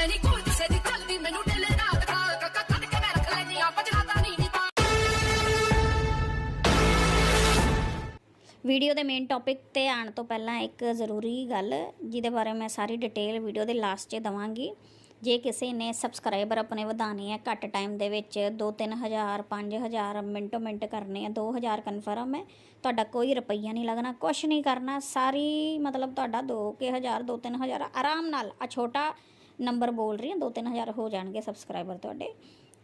ਮੈਂ ਨਹੀਂ ਕੋਈ ਕਿਸੇ ਦੀ ਚੱਲਦੀ ਮੈਨੂੰ ਢਿੱਲੇ ਰਾਤ ਕਾਲ ਕੱਕਾ ਕੱਢ ਕੇ ਮੈਂ ਰੱਖ ਲੈਨੀ ਆ ਪਜਰਾਤਾ ਨਹੀਂ ਨੀ ਪਾ ਵੀਡੀਓ ਦੇ ਮੇਨ ਟੌਪਿਕ ਤੇ ਆਉਣ ਤੋਂ ਪਹਿਲਾਂ ਇੱਕ ਜ਼ਰੂਰੀ ਗੱਲ, ਜਿਹਦੇ ਬਾਰੇ ਮੈਂ ਸਾਰੀ ਡਿਟੇਲ ਵੀਡੀਓ ਦੇ ਲਾਸਟ 'ਚ ਦਵਾਂਗੀ। ਜੇ ਕਿਸੇ ਨੇ ਸਬਸਕ੍ਰਾਈਬਰ ਆਪਣੇ ਵਧਾਣੇ ਆ, ਘੱਟ ਟਾਈਮ ਦੇ ਵਿੱਚ 2-3000 5000 ਮਿੰਟੋ ਮਿੰਟ ਕਰਨੇ ਆ 2000 ਕਨਫਰਮ ਹੈ, ਤੁਹਾਡਾ ਕੋਈ ਰੁਪਈਆ ਨਹੀਂ ਲੱਗਣਾ, ਕੁਛ ਨਹੀਂ ਕਰਨਾ, ਸਾਰੀ ਮਤਲਬ ਤੁਹਾਡਾ 2000 2-3000 ਆਰਾਮ ਨਾਲ ਆ ਛੋਟਾ ਨੰਬਰ ਬੋਲ ਰਹੀ ਹਾਂ 2-3000 ਹੋ ਜਾਣਗੇ ਸਬਸਕ੍ਰਾਈਬਰ ਤੁਹਾਡੇ।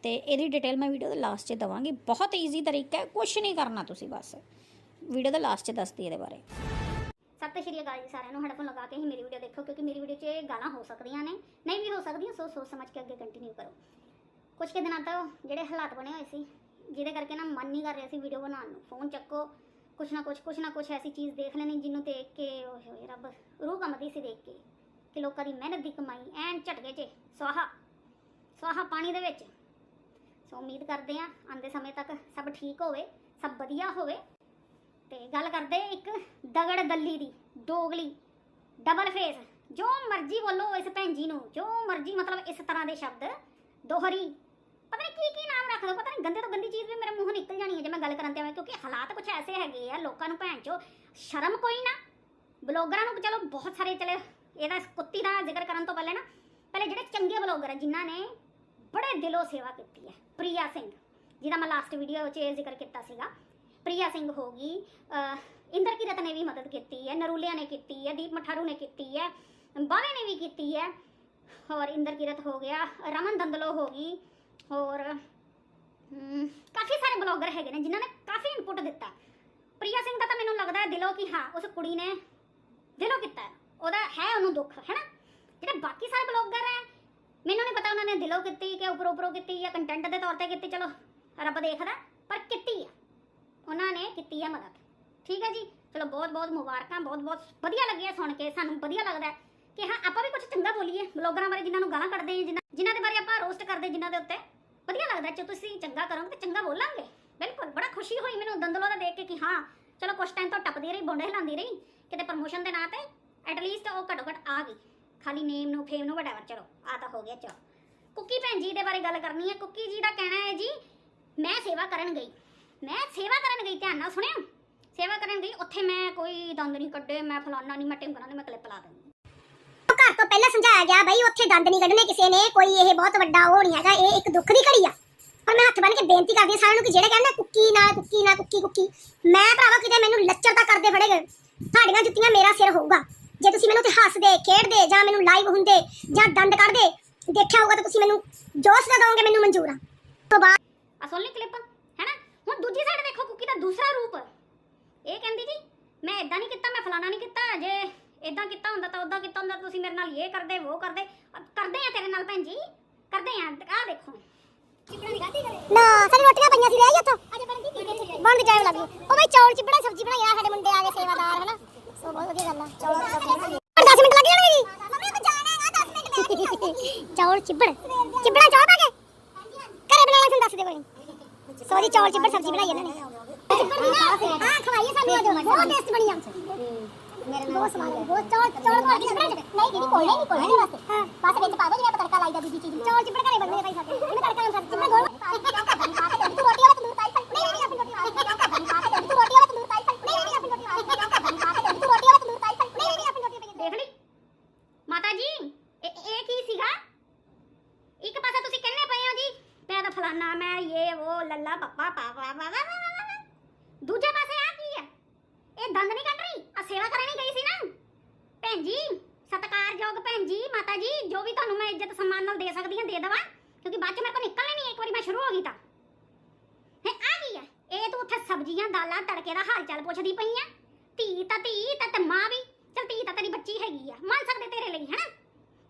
ਤੇ ਇਹਦੀ ਡਿਟੇਲ ਮੈਂ ਵੀਡੀਓ ਦੇ ਲਾਸਟ 'ਚ ਦਵਾਂਗੀ। ਬਹੁਤ ਈਜ਼ੀ ਤਰੀਕਾ ਹੈ, ਕੁਛ ਨਹੀਂ ਕਰਨਾ ਤੁਸੀਂ ਬਸ। ਵੀਡੀਓ ਦੇ ਲਾਸਟ 'ਚ ਦੱਸਦੀ ਇਹਦੇ ਬਾਰੇ। ਸਤਿ ਸ਼੍ਰੀ ਅਕਾਲ ਜੀ ਸਾਰਿਆਂ ਨੂੰ ਹੈਡਫੋਨ ਲਗਾ ਕੇ ਹੀ ਮੇਰੀ ਵੀਡੀਓ ਦੇਖੋ, ਕਿਉਂਕਿ ਮੇਰੀ ਵੀਡੀਓ 'ਚ ਗਾਲਾਂ ਹੋ ਸਕਦੀਆਂ ਨੇ। ਨਹੀਂ ਵੀ ਹੋ ਸਕਦੀਆਂ, ਸੋ ਸੋਚ ਸਮਝ ਕੇ ਅੱਗੇ ਕੰਟੀਨਿਊ ਕਰੋ। ਕੁਝ ਕੁ ਦਿਨਾਂ ਤੋਂ ਜਿਹੜੇ ਹਾਲਾਤ ਬਣੇ ਹੋਏ ਸੀ, ਜਿਹਦੇ ਕਰਕੇ ਨਾ ਮਨ ਨਹੀਂ ਕਰ ਰਿਹਾ ਸੀ ਵੀਡੀਓ ਬਣਾਉਣ ਨੂੰ। ਫੋਨ ਚੱਕੋ, ਕੁਛ ਨਾ ਕੁਛ ਕੁਛ ਨਾ ਕੁਛ ਐਸੀ ਚੀਜ਼ ਦੇਖ ਲੈਣੀ ਜਿਹਨੂੰ ਦੇਖ ਕੇ, ਓਏ ਹੋਏ ਰੱਬ, ਰੂਹ ਕੰਮਦੀ ਸੀ ਦੇਖ ਕੇ। ਕਿ ਲੋਕਾਂ ਦੀ ਮਿਹਨਤ ਦੀ ਕਮਾਈ, ਐਨ ਝਟਕੇ 'ਚ ਸਵਾਹਾ ਸਵਾਹਾ ਪਾਣੀ ਦੇ ਵਿੱਚ। ਸੋ ਉਮੀਦ ਕਰਦੇ ਆ ਆਂਦੇ ਸਮੇਂ ਤੱਕ ਸਭ ਠੀਕ ਹੋਵੇ, ਸਭ ਵਧੀਆ ਹੋਵੇ। ਤੇ ਗੱਲ ਕਰਦੇ ਇੱਕ ਦਗੜ ਦੱਲੀ ਦੀ ਡੋਗਲੀ ਡਬਲ ਫੇਸ ਜੋ ਮਰਜ਼ੀ ਬੋਲੋ ਇਸ ਭੈਣ ਜੀ ਨੂੰ, ਜੋ ਮਰਜ਼ੀ ਮਤਲਬ ਇਸ ਤਰ੍ਹਾਂ ਦੇ ਸ਼ਬਦ, ਦੋਹਰੀ। ਪਤਾ ਨਹੀਂ ਕੀ ਕੀ ਨਾਮ ਰੱਖਦੇ ਪਤਾ ਨਹੀਂ ਗੰਦੇ ਤੋਂ ਗੰਦੀ ਚੀਜ਼ ਵੀ ਮੇਰੇ ਮੂੰਹ ਨਿਕਲ ਜਾਣੀ ਹੈ ਜੇ ਮੈਂ ਗੱਲ ਕਰਨ ਤੇ ਆਵਾਂ, ਕਿਉਂਕਿ ਹਾਲਾਤ ਕੁਝ ਐਸੇ ਹੈਗੇ ਆ, ਲੋਕਾਂ ਨੂੰ ਭੈਣ ਚੋ ਸ਼ਰਮ ਕੋਈ ਨਾ। ਬਲੌਗਰਾਂ ਨੂੰ ਚਲੋ ਬਹੁਤ ਸਾਰੇ ਚਲੇ ਇਹਦਾ ਇਸ ਕੁੱਤੀ ਦਾ ਜ਼ਿਕਰ ਕਰਨ ਤੋਂ ਪਹਿਲੇ ਨਾ, ਪਹਿਲੇ ਜਿਹੜੇ ਚੰਗੇ ਬਲੌਗਰ ਆ, ਜਿਨ੍ਹਾਂ ਨੇ ਬੜੇ ਦਿਲੋਂ ਸੇਵਾ ਕੀਤੀ ਹੈ, ਪ੍ਰਿਆ ਸਿੰਘ, ਜਿਹਦਾ ਮੈਂ ਲਾਸਟ ਵੀਡੀਓ 'ਚ ਇਹ ਜ਼ਿਕਰ ਕੀਤਾ ਸੀਗਾ। ਪ੍ਰਿਆ ਸਿੰਘ ਹੋ ਗਈ, ਅਹ ਇੰਦਰ ਕੀਰਤ ਨੇ ਵੀ ਮਦਦ ਕੀਤੀ ਹੈ, ਨਰੂਲਿਆ ਨੇ ਕੀਤੀ ਹੈ, ਦੀਪ ਮਠਾਰੂ ਨੇ ਕੀਤੀ ਹੈ, ਬਾਵੇ ਨੇ ਵੀ ਕੀਤੀ ਹੈ। ਹੋਰ ਇੰਦਰ ਕੀਰਤ ਹੋ ਗਿਆ, ਰਮਨ ਦੰਦਲੋ ਹੋ ਗਈ, ਹੋਰ ਕਾਫੀ ਸਾਰੇ ਬਲੌਗਰ ਹੈਗੇ ਨੇ, ਜਿਨ੍ਹਾਂ ਨੇ ਕਾਫੀ ਇਨਪੁਟ ਦਿੱਤਾ। ਪ੍ਰਿਆ ਸਿੰਘ ਦਾ ਤਾਂ ਮੈਨੂੰ ਲੱਗਦਾ ਹੈ ਦਿਲੋਂ ਕਿ ਹਾਂ, ਉਸ ਕੁੜੀ ਨੇ ਦਿਲੋਂ ਕੀਤਾ ਉਹਦਾ ਹੈ ਉਹਨੂੰ ਦੁੱਖ ਹੈ ਨਾ ਜਿਹੜੇ ਬਾਕੀ ਸਾਰੇ ਬਲੌਗਰ ਹੈ, ਮੈਨੂੰ ਨਹੀਂ ਪਤਾ ਉਹਨਾਂ ਨੇ ਦਿਲੋਂ ਕੀਤੀ ਕਿ ਉੱਪਰੋਂ ਉਪਰੋਂ ਕੀਤੀ ਜਾਂ ਕੰਟੈਂਟ ਦੇ ਤੌਰ ਤੇ ਕੀਤੀ, ਚਲੋ, ਰੱਬ ਦੇਖਦਾ, ਪਰ ਕੀਤੀ ਆ। ਉਹਨਾਂ ਨੇ ਕੀਤੀ ਆ ਮਦਦ। ਠੀਕ ਹੈ ਜੀ? ਚਲੋ, ਬਹੁਤ ਬਹੁਤ ਮੁਬਾਰਕਾਂ, ਬਹੁਤ ਬਹੁਤ ਵਧੀਆ ਲੱਗਿਆ ਸੁਣ ਕੇ, ਸਾਨੂੰ ਵਧੀਆ ਲੱਗਦਾ ਕਿ ਹਾਂ, ਆਪਾਂ ਵੀ ਕੁਝ ਚੰਗਾ ਬੋਲੀਏ, ਬਲੌਗਰਾਂ ਬਾਰੇ ਜਿਨ੍ਹਾਂ ਨੂੰ ਗਾਲਾਂ ਕੱਢਦੇ ਹਾਂ, ਜਿਨ੍ਹਾਂ ਜਿਨ੍ਹਾਂ ਦੇ ਬਾਰੇ ਆਪਾਂ ਰੋਸਟ ਕਰਦੇ, ਜਿਨ੍ਹਾਂ ਦੇ ਉੱਤੇ ਵਧੀਆ ਲੱਗਦਾ, ਜੇ ਤੁਸੀਂ ਚੰਗਾ ਕਰੋਗੇ ਤੇ ਚੰਗਾ ਬੋਲਾਂਗੇ। ਬਿਲਕੁਲ, ਬੜਾ ਖੁਸ਼ੀ ਹੋਈ ਮੈਨੂੰ ਦੰਦਲੋਂ ਦਾ ਦੇਖ ਕੇ ਕਿ ਹਾਂ, ਚਲੋ ਕੁਝ ਟਾਈਮ ਤੋਂ ਟੱਪਦੀ ਰਹੀ, ਬੋਂਡੇ ਹਿਲਾਉਂਦੀ ਰਹੀ, ਕਿਤੇ ਪ੍ਰਮੋਸ਼ਨ ਦੇ ਨਾਂ ਤੇ ਐਟਲੀਸਟ ਉਹ ਘੱਟੋ ਘੱਟ ਆ ਗਈ। ਖਾਲੀ ਨੇਮ ਨੂੰ ਫੇਮ ਨੂੰ ਵਟਐਵਰ ਚਲੋ, ਆ ਤਾਂ ਹੋ ਗਿਆ, ਚਲੋ। ਕੁੱਕੀ ਭੈਣ ਜੀ ਦੇ ਬਾਰੇ ਗੱਲ ਕਰਨੀ ਹੈ। ਕੁੱਕੀ ਜੀ ਦਾ ਕਹਿਣਾ ਹੈ ਜੀ, ਮੈਂ ਸੇਵਾ ਕਰਨ ਗਈ। ਮੈਂ ਸੇਵਾ ਕਰਨ ਗਈ, ਧਿਆਨ ਨਾਲ ਸੁਣਿਆ ਸੇਵਾ ਕਰਨ ਗਈ, ਉੱਥੇ ਮੈਂ ਕੋਈ ਦੰਦ ਨਹੀਂ ਕੱਢੇ, ਮੈਂ ਫਲਾਨਾ ਨਹੀਂ, ਮੈਂ ਟਿਮਕਣਾ ਨਹੀਂ, ਮੈਂ ਕਲਿੱਪ ਲਾ ਦਿੰਦੀ। ਘਰ ਤੋਂ ਪਹਿਲਾਂ ਸਮਝਾਇਆ ਗਿਆ, ਬਈ ਉੱਥੇ ਦੰਦ ਨਹੀਂ ਕੱਢਣੇ ਕਿਸੇ ਨੇ, ਕੋਈ ਇਹ ਬਹੁਤ ਵੱਡਾ ਉਹ ਨਹੀਂ ਹੈਗਾ, ਇਹ ਇੱਕ ਦੁੱਖ ਦੀ ਘੜੀ ਆ। ਪਰ ਮੈਂ ਹੱਥ ਬੰਨ ਕੇ ਬੇਨਤੀ ਕਰਦੀ ਹਾਂ ਸਾਰਿਆਂ ਨੂੰ ਕਿ ਜਿਹੜੇ ਕਹਿੰਦੇ ਕੁੱਕੀ ਨਾ ਕੁੱਕੀ ਨਾ ਕੁੱਕੀ ਕੁੱਕੀ, ਮੈਂ ਭਰਾਵਾ ਕਿਤੇ ਮੈਨੂੰ ਲੱਚਰਤਾ ਕਰਦੇ ਫੜੇ ਗਏ। ਤੁਹਾਡੀਆਂ ਜੁੱਤੀਆਂ ਮੇਰਾ ਸਿਰ ਹੋਊਗਾ। ਜੇ ਤੁਸੀਂ ਮੈਨੂੰ ਤੇ ਹੱਸਦੇ ਖੇਡਦੇ ਜਾਂ ਮੈਨੂੰ ਲਾਈਵ ਹੁੰਦੇ ਜਾਂ ਦੰਦ ਕੱਢਦੇ ਦੇਖਿਆ ਹੋਊਗਾ ਤਾਂ ਤੁਸੀਂ ਮੈਨੂੰ ਜੋ ਸਜ਼ਾ ਦਿਓਗੇ ਮੈਨੂੰ ਮਨਜ਼ੂਰ ਆ। ਤੋਂ ਬਾਅਦ ਆ ਸੁਣ ਲਈ ਕਲਿੱਪ ਹੈਨਾ? ਹੁਣ ਦੂਜੀ ਸਾਈਡ ਦੇਖੋ ਕੁੱਕੀ ਦਾ ਦੂਸਰਾ ਰੂਪ। ਇਹ ਕਹਿੰਦੀ ਜੀ ਮੈਂ ਇਦਾਂ ਨਹੀਂ ਕੀਤਾ ਮੈਂ ਫਲਾਣਾ ਨਹੀਂ ਕੀਤਾ ਜੇ ਇਦਾਂ ਕੀਤਾ ਹੁੰਦਾ ਤਾਂ ਉਦਾਂ ਕੀਤਾ ਹੁੰਦਾ ਤੁਸੀਂ ਮੇਰੇ ਨਾਲ ਇਹ ਕਰਦੇ ਉਹ ਕਰਦੇ। ਕਰਦੇ ਆ ਤੇਰੇ ਨਾਲ ਭੈਣ ਜੀ ਕਰਦੇ ਆ ਆ ਦੇਖੋ। ਨਾ ਸਾਡੀ ਰੋਟੀਆਂ ਪਈਆਂ ਸੀ ਰਹਿ ਉੱਥੋਂ। ਅਜੇ ਟਾਈਮ ਲੱਗ ਗਈ ਉਹ ਬਈ ਚੌਲ ਚਿਬੜਾ ਸਬਜ਼ੀ ਬਣਾਈ ਆ ਸਾਡੇ ਮੁੰਡੇ ਆ ਗਏ ਸੇਵਾਦਾਰ ਹਨਾ? ਸੋ ਬਹੁਤ ਵਧੀਆ ਗੱਲ ਆ ਚੌਲ ਸਬਜ਼ੀ 10 ਮਿੰਟ ਲੱਗ ਜਾਣਗੇ ਜੀ ਮੰਮੀ ਕੋ ਜਾਣਾ ਹੈਗਾ 10 ਮਿੰਟ ਮੈਂ ਚੌਲ ਚਿਬੜ। ਚਿਬੜਾ ਚੌਲ ਪਾ ਕੇ? ਘਰੇ ਬਣਾ ਲੈ ਦੱਸ ਦੇ ਕੋਈ। ਸੋ ਜੀ ਚੌਲ ਚਿਬੜ, ਸਬਜ਼ੀ ਬਣਾਈ ਇਹਨਾਂ ਨੇ। ਹਾਂ, ਖਵਾਈਏ ਸਾਨੂੰ ਅੱਜ। ਬਹੁਤ ਟੇਸਟ ਬਣੀ ਆ। ਮੇਰੇ ਨਾਲ ਬਹੁਤ ਸਵਾਦ ਹੈ ਬਹੁਤ ਚੌਲ ਚੌਲ ਪਾ ਕੇ ਚਿਬੜਾ ਨਹੀਂ ਦੀਦੀ ਕੋਲ, ਨਹੀਂ ਕੋਲ, ਨਹੀਂ ਵਾਸਤੇ ਹਾਂ, ਬਸ ਵਿੱਚ ਪਾ ਦੋ ਜਿਵੇਂ ਆਪਾਂ ਤੜਕਾ ਲਾਈਦਾ ਦੂਜੀ ਚੀਜ਼ ਨੂੰ। ਚੌਲ ਚਿਬੜ ਘਰੇ ਬਣਦੇ ਭਾਈ ਸਾਡੇ। ਇਹਨੂੰ ਤੜਕਾ ਲਾਉਂ ਸਾਡੇ ਚਿਬੜਾ ਗੋਲ ਤੂੰ ਰੋਟੀ ਵਾਲਾ ਤੰਦੂਰ ਤਾਈ ਨਹੀਂ ਨਹੀਂ ਆਪਣੀ ਰੋਟੀ ਵਾਲਾ ਤੂੰ ਰੋਟੀ ਵਾਲਾ ਤੰਦੂਰ ਤਾਈ ਨਹੀਂ ਨਹੀਂ ਆਪਣੀ ਰੋਟੀ ਵਾਲਾ ਤੂੰ ਰੋਟੀ ਵਾਲਾ ਤੰਦੂਰ ਤਾਈ ਨਹੀਂ ਨਹੀਂ ਆਪਣੀ ਰੋਟੀ ਦੇਖ ਲਈ ਮਾਤਾ ਜੀ ਇਹ ਇਹ ਕੀ ਸੀਗਾ ਇੱਕ ਪਾਸੇ ਤੁਸੀਂ ਕਹਿੰਦੇ ਪਏ ਹੋ ਜੀ ਮੈਂ ਤਾਂ ਇਹ ਉਹ ਲੱਲਾ ਪੱਪਾ ਪਾ ਪਾ ਪਾ ਪਾ ਦੂਜੇ ਪਾਸੇ ਆ ਕੀ ਹੈ ਇਹ ਦੰਦ ਨਹੀਂ ਕੱਢ ਰਹੀ ਆ ਸੇਵਾ ਕਰਨ ਗਈ ਸੀ ਨਾ ਭੈਣ ਜੀ ਸਤਿਕਾਰਯੋਗ ਭੈਣ ਜੀ ਮਾਤਾ ਜੀ ਜੋ ਵੀ ਤੁਹਾਨੂੰ ਮੈਂ ਇੱਜ਼ਤ ਸਨਮਾਨ ਨਾਲ ਦੇ ਸਕਦੀ ਹਾਂ ਦੇ ਦੇਵਾਂ ਕਿਉਂਕਿ ਬਾਅਦ ਚ ਮੇਰੇ ਕੋਲ ਨਿਕਲਣੇ ਨਹੀਂ ਇੱਕ ਵਾਰੀ ਮੈਂ ਸ਼ੁਰੂ ਹੋ ਗਈ ਤਾਂ ਹੈ ਆ ਕੀ ਹੈ ਇਹ ਤੂੰ ਉੱਥੇ ਸਬਜ਼ੀਆਂ ਦਾਲਾਂ ਤੜਕੇ ਦਾ ਹਾਲ ਚਾਲ ਪੁੱਛਦੀ ਪਈ ਆ ਧੀ ਤਾਂ ਧੀ ਤਾਂ ਤੇ ਮਾਂ ਵੀ ਚਲ ਧੀ ਤਾਂ ਤੇਰੀ ਬੱਚੀ ਹੈਗੀ ਆ ਮੰਨ ਸਕਦੇ ਤੇਰੇ ਲਈ ਹੈਨਾ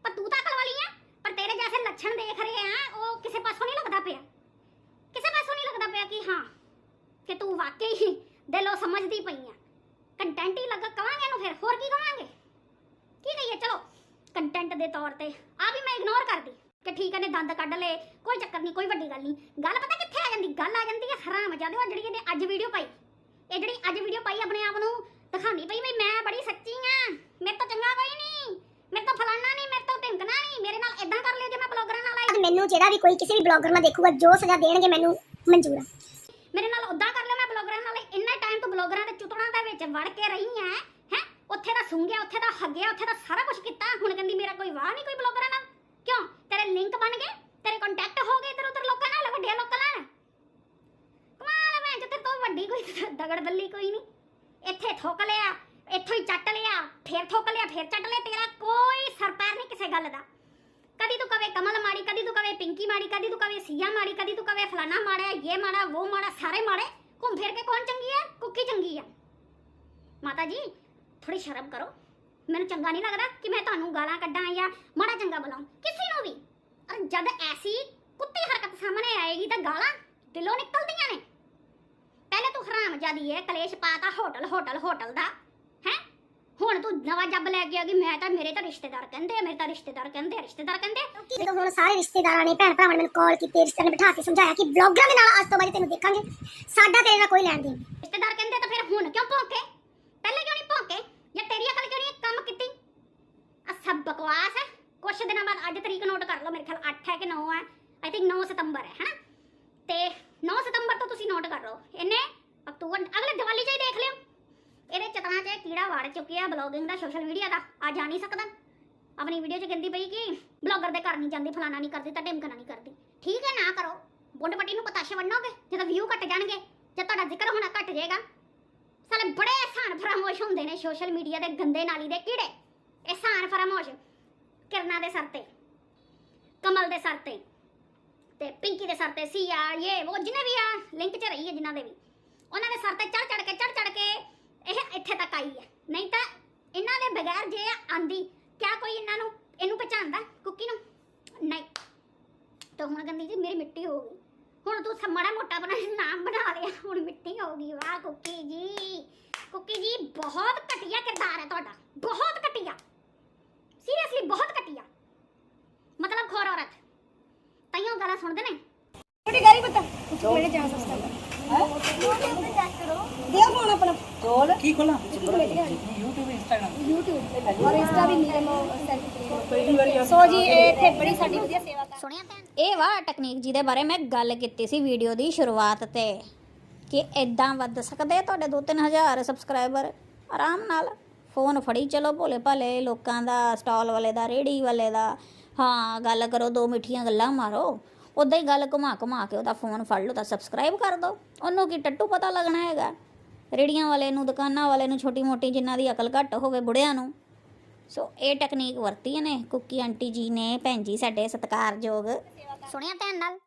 ਪਰ ਤੂੰ ਤਾਂ ਅਕਲ ਵਾਲੀ ਆ ਪਰ ਤੇਰੇ ਜੈਸੇ ਲੱਛਣ ਦੇਖ ਰਹੇ ਆ ਉਹ ਕਿਸੇ ਪਾਸੋਂ ਨਹੀਂ ਲੱਗਦਾ ਪਿਆ ਕਿਸੇ ਪਾਸੋਂ ਨਹੀਂ ਲੱਗਦਾ ਪਿਆ ਕਿ ਹਾਂ, ਕਿ ਤੂੰ ਵਾਕਈ ਦਿਲੋਂ ਸਮਝਦੀ ਪਈ ਆ। ਕੰਟੈਂਟ ਹੀ ਲੱਗਾ, ਕਵਾਂਗੇ ਇਹਨੂੰ ਫਿਰ? ਹੋਰ ਕੀ ਕਵਾਂਗੇ? ਕੀ ਕਹੀਏ? ਚਲੋ ਕੰਟੈਂਟ ਦੇ ਤੌਰ ਤੇ ਆ ਵੀ ਮੈਂ ਇਗਨੋਰ ਕਰਦੀ। ਕਿ ਠੀਕ ਹੈ ਨੇ ਦੰਦ ਕੱਢ ਲਏ, ਕੋਈ ਚੱਕਰ ਨਹੀਂ, ਕੋਈ ਵੱਡੀ ਗੱਲ ਨਹੀਂ। ਗੱਲ ਪਤਾ ਕਿੱਥੇ ਆ ਜਾਂਦੀ? ਗੱਲ ਆ ਜਾਂਦੀ ਹੈ ਹਰਾਮ ਜਾਦੇ ਉਹ ਜਿਹੜੀ ਇਹਨੇ ਅੱਜ ਵੀਡੀਓ ਪਾਈ। ਇਹ ਜਿਹੜੀ ਅੱਜ ਵੀਡੀਓ ਪਾਈ ਆਪਣੇ ਆਪ ਨੂੰ, ਦਿਖਾਉਂਦੀ ਪਈ ਵੀ ਮੈਂ ਬੜੀ ਸੱਚੀ ਆ। ਮੇਰੇ ਤੋਂ ਚੰਗਾ ਕੋਈ ਨਹੀਂ। ਮੇਰੇ ਤੋਂ ਫਲਾਨਾ ਨਹੀਂ, ਮੇਰੇ ਤੋਂ ਢਿੰਕਣਾ ਨਹੀਂ। ਮੇਰੇ ਨਾਲ ਇਦਾਂ ਕਰ ਮੈਨੂੰ ਜਿਹੜਾ ਵੀ ਕੋਈ ਕਿਸੇ ਵੀ ਬਲੌਗਰ ਨਾਲ ਦੇਖੂਗਾ, ਜੋ ਸਜ਼ਾ ਦੇਣਗੇ ਮੈਨੂੰ ਮਨਜ਼ੂਰ ਆ ਮੇਰੇ ਨਾਲ ਉਦਾਂ ਕਰ ਲਿਓ ਮੈਂ ਬਲੌਗਰਾਂ ਨਾਲ ਇੰਨਾ ਟਾਈਮ ਤੋਂ ਬਲੌਗਰਾਂ ਦੇ ਚੁੱਤਣਾ ਦੇ ਵਿੱਚ ਵੜ ਕੇ ਰਹੀ ਆ ਹੈ? ਉੱਥੇ ਦਾ ਸੁੰਘਿਆ ਉੱਥੇ ਦਾ ਹੱਗਿਆ ਉੱਥੇ ਦਾ ਸਾਰਾ ਕੁਝ ਕੀਤਾ। ਹੁਣ ਕਹਿੰਦੀ ਮੇਰਾ ਕੋਈ ਵਾਹ ਨਹੀਂ ਕੋਈ ਬਲੌਗਰਾਂ ਨਾਲ। ਕਿਉਂ? ਤੇਰੇ ਲਿੰਕ ਬਣ ਗਏ? ਤੇਰੇ ਕੰਟੈਕਟ ਹੋ ਗਏ ਇਧਰ ਉਧਰ ਲੋਕਾਂ ਨਾਲ, ਵੱਡੇ ਲੋਕਾਂ ਨਾਲ? ਕਮਾਲ ਮੈਂ ਜਿੱਤੇ ਤੋਂ ਵੱਡੀ ਕੋਈ ਦਗੜ ਬੱਲੀ ਕੋਈ ਨਹੀਂ। ਇੱਥੇ ਠੋਕ ਲਿਆ, ਇੱਥੋਂ ਹੀ ਚੱਟ ਲਿਆ, ਫੇਰ ਠੋਕ ਲਿਆ, ਫੇਰ ਚੱਟ ਲਿਆ, ਤੇਰਾ ਕੋਈ ਸਰ ਨਹੀਂ ਕਿਸੇ ਗੱਲ ਦਾ। ਕਦੀ ਤੂੰ ਕਵੇ ਕਮਲ ਮਾੜੀ ਕਦੀ ਤੂੰ ਕਵੇ ਪਿੰਕੀ ਮਾੜੀ ਕਦੀ ਤੂੰ ਕਵੇ ਸੀਆ ਮਾੜੀ ਕਦੀ ਤੂੰ ਕਵੇ ਫਲਾਣਾ ਮਾੜਾ ਹੈ, ਇਹ ਮਾੜਾ ਉਹ ਮਾੜਾ ਸਾਰੇ ਮਾੜੇ ਘੁੰਮ ਫਿਰ ਕੇ ਕੌਣ ਚੰਗੀ ਹੈ ਕੁੱਕੀ ਚੰਗੀ ਥੋੜੀ ਸ਼ਰਮ ਕਰੋ। ਮੈਨੂੰ ਚੰਗਾ ਨਹੀਂ ਲੱਗਦਾ ਕਿ ਮੈਂ ਤੁਹਾਨੂੰ ਗਾਲਾਂ ਕੱਢਾਂ ਜਾਂ ਮਾੜਾ ਚੰਗਾ ਬੁਲਾਉਂ। ਕਿਸੇ ਨੂੰ ਵੀ। ਔਰ ਜਦ ਐਸੀ ਕੁੱਤੀ ਹਰਕਤ ਸਾਹਮਣੇ ਆਏਗੀ ਤਾਂ ਗਾਲਾਂ ਦਿਲੋਂ ਨਿਕਲਦੀਆਂ ਨੇ। ਪਹਿਲੇ ਤੂੰ ਹਰਾਮ ਜਾਦੀ ਹੈ ਕਲੇਸ਼ ਪਾਤਾ ਹੋਟਲ ਹੋਟਲ ਹੋਟਲ ਦਾ। ਹੁਣ ਤੂੰ ਨਵਾਂ ਜੱਬ ਲੈ ਕੇ ਆ ਗਈ ਮੈਂ ਤਾਂ ਮੇਰੇ ਤਾਂ ਰਿਸ਼ਤੇਦਾਰ ਕਹਿੰਦੇ ਆ ਮੇਰੇ ਤਾਂ ਰਿਸ਼ਤੇਦਾਰ ਕਹਿੰਦੇ ਆ ਰਿਸ਼ਤੇਦਾਰ ਕਹਿੰਦੇ ਆ। ਜਦੋਂ ਹੁਣ ਸਾਰੇ ਰਿਸ਼ਤੇਦਾਰਾਂ ਨੇ ਭੈਣ ਭਰਾਵਾਂ ਨੇ ਮੈਨੂੰ ਕਾਲ ਕੀਤੀ ਰਿਸ਼ਤੇਦਾਰਾਂ ਨੇ ਬਿਠਾ ਕੇ ਸਮਝਾਇਆ ਕਿ ਬਲੌਗਰਾਂ ਦੇ ਨਾਲ ਅੱਜ ਤੋਂ ਬਾਅਦ ਤੈਨੂੰ ਦੇਖਾਂਗੇ। ਸਾਡਾ ਤੇਰੇ ਨਾਲ ਕੋਈ ਲੈਣ ਦੇਣ ਨਹੀਂ। ਰਿਸ਼ਤੇਦਾਰ ਕਹਿੰਦੇ ਤਾਂ ਫਿਰ ਹੁਣ ਕਿਉਂ ਭੌਂਕੇ? ਪਹਿਲੇ ਕਿਉਂ ਨਹੀਂ ਭੌਂਕੇ? ਜਾਂ ਤੇਰੀ ਅਕਲ ਕਿਉਂ ਨਹੀਂ ਇਹ ਕੰਮ ਕੀਤੀ? ਆ ਸਭ ਬਕਵਾਸ ਹੈ। ਕੁਛ ਦਿਨਾਂ ਬਾਅਦ ਅੱਜ ਤਰੀਕ ਨੋਟ ਕਰ ਲਓ ਮੇਰੇ ਖਿਆਲ 8 ਹੈ ਕਿ 9 ਹੈ। ਆਈ ਥਿੰਕ 9 ਸਤੰਬਰ ਹੈ ਹਨਾ? ਤੇ 9 ਸਤੰਬਰ ਤੋਂ ਤੁਸੀਂ ਨੋਟ ਕਰ ਲਓ। ਇਹਨੇ ਅਕਤੂਬਰ ਅਗਲੇ ਦੀਵਾਲੀ 'ਚ ਹੀ ਦੇਖ ਲਿਓ। ਇਹਦੇ ਚਤਨਾ 'ਚ ਇਹ ਕੀੜਾ ਵੜ ਚੁੱਕਿਆ ਬਲੌਗਿੰਗ ਦਾ ਸੋਸ਼ਲ ਮੀਡੀਆ ਦਾ, ਆ ਜਾ ਨਹੀਂ ਸਕਦਾ। ਆਪਣੀ ਵੀਡੀਓ 'ਚ ਕਹਿੰਦੀ ਪਈ ਕਿ ਬਲੌਗਰ ਦੇ ਘਰ ਨਹੀਂ ਜਾਂਦੀ ਫਲਾਣਾ ਨਹੀਂ ਕਰਦੀ ਤਾਂ ਢਿਮਕਣਾ ਨਹੀਂ ਕਰਦੀ। ਠੀਕ ਹੈ, ਨਾ ਕਰੋ। ਬੁੰਡ ਪੱਟੀ ਨੂੰ ਪਤਾਸ਼ੇ ਵੰਡੋਗੇ ਜਦੋਂ ਵਿਊ ਘਟ ਜਾਣਗੇ, ਜਦ ਤੁਹਾਡਾ ਜ਼ਿਕਰ ਹੋਣਾ ਘਟ ਜਾਏਗਾ। ਸਾਲੇ ਬੜੇ ਆਸਾਨ ਫਰਮੋਸ਼ ਹੁੰਦੇ ਨੇ ਸੋਸ਼ਲ ਮੀਡੀਆ ਦੇ ਗੰਦੇ ਨਾਲੀ ਦੇ ਕੀੜੇ। ਆਸਾਨ ਫਰਮੋਸ਼। ਕਿਰਨਾ ਦੇ ਸਰ ਤੇ, ਕਮਲ ਦੇ ਸਰ ਤੇ ਤੇ ਪਿੰਕੀ ਦੇ ਸਰ ਤੇ ਸੀਆ ਇਹ ਉਹ ਜਿਹਨੇ ਵੀ ਆ ਲਿੰਕ 'ਚ ਰਹੀ ਹੈ ਜਿਨ੍ਹਾਂ ਦੇ ਵੀ। ਉਹਨਾਂ ਦੇ ਸਰ ਤੇ ਚੜ ਚੜ ਕੇ ਚੜ ਚੜ ਕੇ ਇਹ ਇੱਥੇ ਤੱਕ ਆਈ ਹੈ। ਨਹੀਂ ਤਾਂ ਇਹਨਾਂ ਦੇ ਬਗੈਰ ਜੇ ਆਂਦੀ, ਕਿਆ ਕੋਈ ਇਹਨਾਂ ਨੂੰ, ਇਹਨੂੰ ਪਛਾਣਦਾ ਕੁੱਕੀ ਨੂੰ? ਨਹੀਂ। ਤਾਂ ਹੁਣ ਕਹਿੰਦੀ ਜੀ, ਮੇਰੀ ਮਿੱਟੀ ਹੋ ਗਈ। ਹੁਣ ਤੂੰ ਸ- ਮੋਟਾ ਬਣਾ, ਨਾਮ ਬਣਾ ਲਿਆ, ਹੁਣ ਮਿੱਟੀ ਹੋ ਗਈ। ਵਾਹ ਕੁੱਕੀ ਜੀ। ਕੁੱਕੀ ਜੀ, ਬਹੁਤ ਘਟੀਆ ਕਿਰਦਾਰ ਹੈ ਤੁਹਾਡਾ। ਬਹੁਤ ਘਟੀਆ। ਸੀਰੀਅਸਲੀ ਬਹੁਤ ਘਟੀਆ। ਮਤਲਬ ਖੋਰ ਔਰਤ। ਤਾਈਓ ਗਾਲਾਂ ਸੁਣਦੇ ਨੇ? ਛੋਟੀ ਗਾਰੀ ਬਤਾ ਮੇਰੇ ਚਾਂਸ ਸਸਤਾ ਫੋਨ ਆਪਣਾ ਤੋਲ ਕੀ ਖੋਲਾਂ? YouTube Instagram YouTube ਔਰ ਇੰਸਟਾ ਵੀ ਮੇਰੇ ਮੋ ਸੋ ਜੀ ਇਹ ਇੱਥੇ ਬੜੀ ਸਾਡੀ ਵਧੀਆ ਸੇਵਾ ਕਰ ਸੁਣਿਆ ਭੈਣ? ਇਹ ਵਾ ਟੈਕਨੀਕ ਜਿਹਦੇ ਬਾਰੇ ਮੈਂ ਗੱਲ ਕੀਤੀ ਸੀ ਵੀਡੀਓ ਦੀ ਸ਼ੁਰੂਆਤ ਤੇ ਕਿ ਇਦਾਂ ਵੱਧ ਸਕਦੇ ਆ ਤੁਹਾਡੇ 2-3000 ਸਬਸਕ੍ਰਾਈਬਰ ਆਰਾਮ ਨਾਲ ਫੋਨ ਫੜੀ ਚਲੋ ਭੋਲੇ ਭਾਲੇ ਲੋਕਾਂ ਦਾ ਸਟਾਲ ਵਾਲੇ ਦਾ ਰੇੜੀ ਵਾਲੇ ਦਾ। ਹਾਂ ਗੱਲ ਕਰੋ ਦੋ ਮਿੱਠੀਆਂ ਗੱਲਾਂ ਮਾਰੋ। ਉਦਾਂ ਹੀ ਗੱਲ ਘੁਮਾ ਘੁਮਾ ਕੇ ਉਹਦਾ ਫੋਨ ਫੜ ਲਓ ਤਾਂ ਸਬਸਕ੍ਰਾਈਬ ਕਰ ਦਿਓ। ਉਹਨੂੰ ਕੀ ਟੱਟੂ ਪਤਾ ਲੱਗਣਾ ਹੈਗਾ। ਰੇੜੀਆਂ ਵਾਲੇ ਨੂੰ, ਦੁਕਾਨਾਂ ਵਾਲੇ ਨੂੰ, ਛੋਟੀ ਮੋਟੀ ਜਿਨ੍ਹਾਂ ਦੀ ਅਕਲ ਘੱਟ ਹੋਵੇ ਬੁੜਿਆਂ ਨੂੰ। ਸੋ ਇਹ ਟੈਕਨੀਕ ਵਰਤੀ ਨੇ। ਕੁੱਕੀ ਆਂਟੀ ਜੀ ਨੇ, ਭੈਣ ਜੀ ਸਾਡੇ ਸਤਿਕਾਰਯੋਗ। ਸੁਣਿਆ ਧਿਆਨ ਨਾਲ?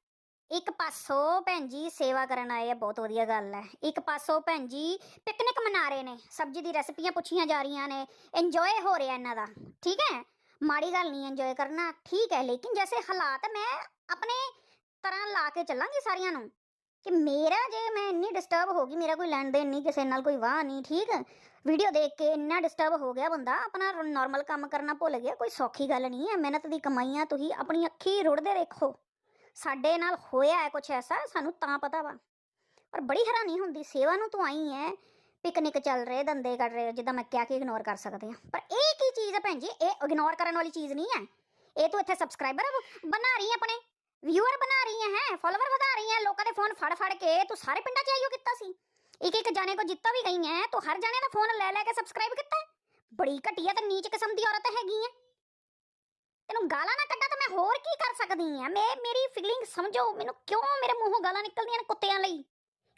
ਇੱਕ ਪਾਸੋਂ ਭੈਣ ਜੀ ਸੇਵਾ ਕਰਨ ਆਏ ਆ, ਬਹੁਤ ਵਧੀਆ ਗੱਲ ਹੈ। ਇੱਕ ਪਾਸੋਂ ਭੈਣ ਜੀ ਪਿਕਨਿਕ ਮਨਾ ਰਹੇ ਨੇ। ਸਬਜ਼ੀ ਦੀ ਰੈਸਪੀਆਂ ਪੁੱਛੀਆਂ ਜਾ ਰਹੀਆਂ ਨੇ। ਇੰਜੋਏ ਹੋ ਰਿਹਾ ਇਹਨਾਂ ਦਾ। ਠੀਕ ਹੈ? ਮਾੜੀ ਗੱਲ ਨਹੀਂ ਇੰਜੋਏ ਕਰਨਾ। ਠੀਕ ਹੈ, ਲੇਕਿਨ ਜੈਸੇ ਹਾਲਾਤ ਮੈਂ ਆਪਣੇ ਤਰ੍ਹਾਂ ਲਾ ਕੇ ਚੱਲਾਂਗੀ ਸਾਰਿਆਂ ਨੂੰ? ਕਿ ਮੇਰਾ ਜੇ ਮੈਂ ਇੰਨੀ ਡਿਸਟਰਬ ਹੋ ਗਈ, ਮੇਰਾ ਕੋਈ ਲੈਣ ਦੇਣ ਨਹੀਂ, ਕਿਸੇ ਨਾਲ ਕੋਈ ਵਾਹ ਨਹੀਂ, ਠੀਕ? ਵੀਡੀਓ ਦੇਖ ਕੇ ਇੰਨਾ ਡਿਸਟਰਬ ਹੋ ਗਿਆ ਬੰਦਾ, ਆਪਣਾ ਨਾਰਮਲ ਕੰਮ ਕਰਨਾ ਭੁੱਲ ਗਿਆ, ਕੋਈ ਸੌਖੀ ਗੱਲ ਨਹੀਂ ਹੈ, ਮਿਹਨਤ ਦੀ ਕਮਾਈਆਂ ਤੁਸੀਂ, ਆਪਣੀ ਅੱਖੀ ਰੁੜਦੇ ਦੇਖੋ। ਸਾਡੇ ਨਾਲ ਹੋਇਆ ਹੈ ਕੁਛ ਐਸਾ, ਸਾਨੂੰ ਤਾਂ ਪਤਾ ਵਾ। ਪਰ ਬੜੀ ਹੈਰਾਨੀ ਹੁੰਦੀ, ਸੇਵਾ ਨੂੰ ਤੂੰ ਆਈ ਹੈ ਪਿਕਨਿਕ ਚੱਲ ਰਹੇ ਦੰਦੇ ਕੱਢ ਰਹੇ, ਜਿੱਦਾਂ ਮੈਂ ਕਿਹਾ ਕਿ ਇਗਨੋਰ ਕਰ ਸਕਦੇ ਆ ਪਰ ਇਹ ਕੀ ਚੀਜ਼ ਹੈ ਭੈਣ ਜੀ? ਇਹ ਇਗਨੋਰ ਕਰਨ ਵਾਲੀ ਚੀਜ਼ ਨਹੀਂ ਹੈ। ਇਹ ਤੂੰ ਇੱਥੇ ਸਬਸਕ੍ਰਾਈਬਰ ਬਣਾ ਰਹੀ ਹੈ ਆਪਣੇ? ਵਿਊਅਰ ਬਣਾ ਰਹੀ ਹੈ ਫਾਲੋਅਰ ਵਧਾ ਰਹੀ ਲੋਕਾਂ ਦੇ ਫੋਨ ਫੜ ਫੜ ਕੇ, ਤੂੰ ਸਾਰੇ ਪਿੰਡਾਂ 'ਚ ਆਈਓ ਕੀਤਾ ਸੀ। ਇੱਕ ਇੱਕ ਜਾਣੇ ਕੋ ਜਿੱਤਾ ਵੀ ਗਈ ਹੈ, ਤੂੰ ਹਰ ਜਾਣੇ ਦਾ ਫੋਨ ਲੈ ਲੈ ਕੇ ਸਬਸਕ੍ਰਾਈਬ ਕੀਤਾ ਬੜੀ ਘਟੀਆ ਤੇ ਨੀਚ ਕਿਸਮ ਦੀ ਔਰਤ ਹੈਗੀ ਹੈ। ਤੈਨੂੰ ਗਾਲਾਂ ਨਾ ਕੱਢਾਂ ਤਾਂ ਮੈਂ ਹੋਰ ਕੀ ਕਰ ਸਕਦੀ ਆ ਮੈਂ, ਮੇਰੀ ਫੀਲਿੰਗ ਸਮਝੋ, ਮੈਨੂੰ ਕਿਉਂ ਮੇਰੇ ਮੂੰਹੋਂ ਗਾਲਾਂ ਨਿਕਲਦੀਆਂ ਨੇ ਕੁੱਤਿਆਂ ਲਈ?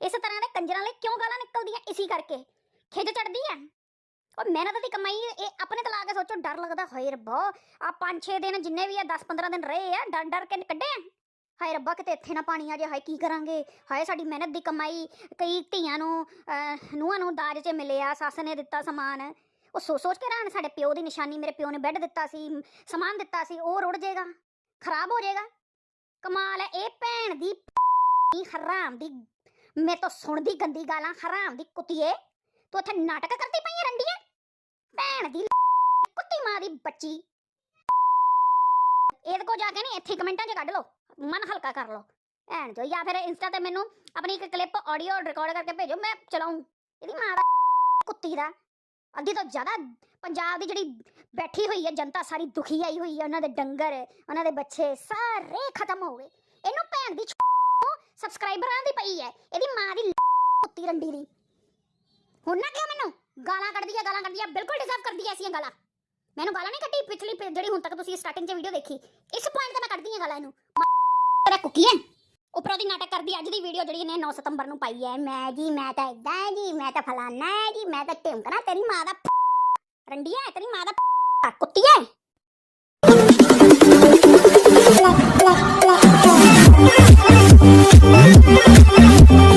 ਇਸ ਤਰ੍ਹਾਂ ਦੇ ਕੰਜਰਾਂ ਲਈ ਕਿਉਂ ਗਾਲਾਂ ਨਿਕਲਦੀਆਂ? ਇਸੀ ਕਰਕੇ। ਖਿੱਚ ਚੜਦੀ ਆ ਉਹ ਮਿਹਨਤ ਦੀ ਕਮਾਈ ਇਹ ਆਪਣੇ ਤੇ ਲਾ ਕੇ ਸੋਚੋ ਡਰ ਲੱਗਦਾ ਹਾਏ ਰੱਬਾ ਆ 5-6 ਦਿਨ ਜਿੰਨੇ ਵੀ ਆ 10-15 ਦਿਨ ਰਹੇ ਆ ਡਰ ਡਰ ਕੇ ਕੱਢੇ ਆ? ਹਾਏ ਰੱਬਾ ਕਿਤੇ ਇੱਥੇ ਨਾ ਪਾਣੀ ਆ ਜੇ ਹਾਏ ਕੀ ਕਰਾਂਗੇ? ਹਾਏ ਸਾਡੀ ਮਿਹਨਤ ਦੀ ਕਮਾਈ ਕਈ ਧੀਆਂ ਨੂੰ ਅਹ, ਨੂੰਹਾਂ ਨੂੰ ਦਾਜ 'ਚ ਮਿਲਿਆ ਸੱਸ ਨੇ ਦਿੱਤਾ ਸਮਾਨ। ਉਹ ਸੋਚ ਸੋਚ ਕੇ ਰਹਿਣ ਸਾਡੇ ਪਿਓ ਦੀ ਨਿਸ਼ਾਨੀ ਮੇਰੇ ਪਿਓ ਨੇ ਬੈੱਡ ਦਿੱਤਾ ਸੀ ਸਮਾਨ ਦਿੱਤਾ ਸੀ ਉਹ ਰੁੜ ਜਾਏਗਾ ਖਰਾਬ ਹੋ ਜਾਏਗਾ ਕਮਾਲ ਹੈ ਇਹ ਭੈਣ ਦੀ ਹਰਾਮ ਦੀ ਮੈਂ ਤਾਂ ਸੁਣਦੀ ਗੰਦੀ ਗਾਲਾਂ ਹਰਾਮ ਦੀ ਕੁੱਤੀਏ ਤੂੰ ਇੱਥੇ ਨਾਟਕ ਕਰਦੀ ਪਈ ਹੈ ਭੈਣ ਦੀ ਕੁੱਤੀ ਮਾਂ ਦੀ ਬੱਚੀ। ਇਹਦੇ ਕੋ ਜਾ ਕੇ ਨਹੀਂ ਇੱਥੇ ਕਮੈਂਟਾਂ 'ਚ ਕੱਢ ਲਓ, ਮਨ ਹਲਕਾ ਕਰ ਲਓ। ਭੈਣ ਜੋ ਜਾਂ ਫਿਰ ਇੰਸਟਾ ਤੇ ਮੈਨੂੰ ਆਪਣੀ ਇੱਕ ਕਲਿੱਪ ਆਡੀਓ ਰਿਕਾਰਡ ਕਰਕੇ ਭੇਜੋ, ਮੈਂ ਚਲਾਉਂ ਇਹਦੀ ਮਾਂ ਦਾ ਕੁੱਤੀ ਦਾ। ਅੱਧੀ ਤੋਂ ਜ਼ਿਆਦਾ ਪੰਜਾਬ ਦੀ ਜਿਹੜੀ ਬੈਠੀ ਹੋਈ ਹੈ, ਜਨਤਾ ਸਾਰੀ ਦੁਖੀ ਆਈ ਹੋਈ ਹੈ, ਉਹਨਾਂ ਦੇ ਡੰਗਰ, ਉਹਨਾਂ ਦੇ ਬੱਚੇ ਸਾਰੇ ਖਤਮ ਹੋ ਗਏ। ਇਹਨੂੰ ਭੈਣ ਦੀ ਸਬਸਕ੍ਰਾਈਬਰਾਂ ਦੀ ਪਈ ਹੈ, ਇਹਦੀ ਮਾਂ ਦੀ ਕੁੱਤੀ ਰੰਡੀ ਦੀ। ਹੁਣ ਨਾ ਕਿਉਂ ਮੈਨੂੰ? ਗਾਲਾਂ ਕੱਢਦੀ ਹੈ ਗਾਲਾਂ ਕੱਢਦੀ ਹੈ ਬਿਲਕੁਲ ਡਿਜ਼ਰਵ ਕਰਦੀ ਹੈ ਐਸੀਆਂ ਗਾਲਾਂ। ਮੈਨੂੰ ਗਾਲਾਂ ਨਹੀਂ ਕੱਢੀ, ਪਿਛਲੀ ਪਿ- ਜਿਹੜੀ ਹੁਣ ਤੱਕ ਤੁਸੀਂ ਸਟਾਰਟਿੰਗ 'ਚ ਵੀਡੀਓ ਦੇਖੀ, ਇਸ ਪੁਆਇੰਟ ਤੇ ਮੈਂ ਕੱਢਦੀ ਹਾਂ ਗਾਲਾਂ ਇਹਨੂੰ। ਤੇਰਾ ਕੁੱਕੀ ਹੈ। ਉੱਪਰੋਂ ਦੀ ਨਾਟਕ ਕਰਦੀ ਅੱਜ ਦੀ ਵੀਡੀਓ ਜਿਹੜੀ ਇਹਨੇ 9 ਸਤੰਬਰ ਨੂੰ ਪਾਈ ਹੈ। ਮੈਂ ਜੀ, ਮੈਂ ਤਾਂ ਇਦਾਂ ਹੈ ਜੀ, ਮੈਂ ਤਾਂ ਫਲਾਨਾ ਹੈ ਜੀ, ਮੈਂ ਤਾਂ ਢਿਮਕਣਾ ਤੇਰੀ ਮਾਂ ਦਾ ਰੰਡੀ ਹੈ, ਤੇਰੀ ਮਾਂ ਦਾ ਕੁੱਤੀ ਹੈ।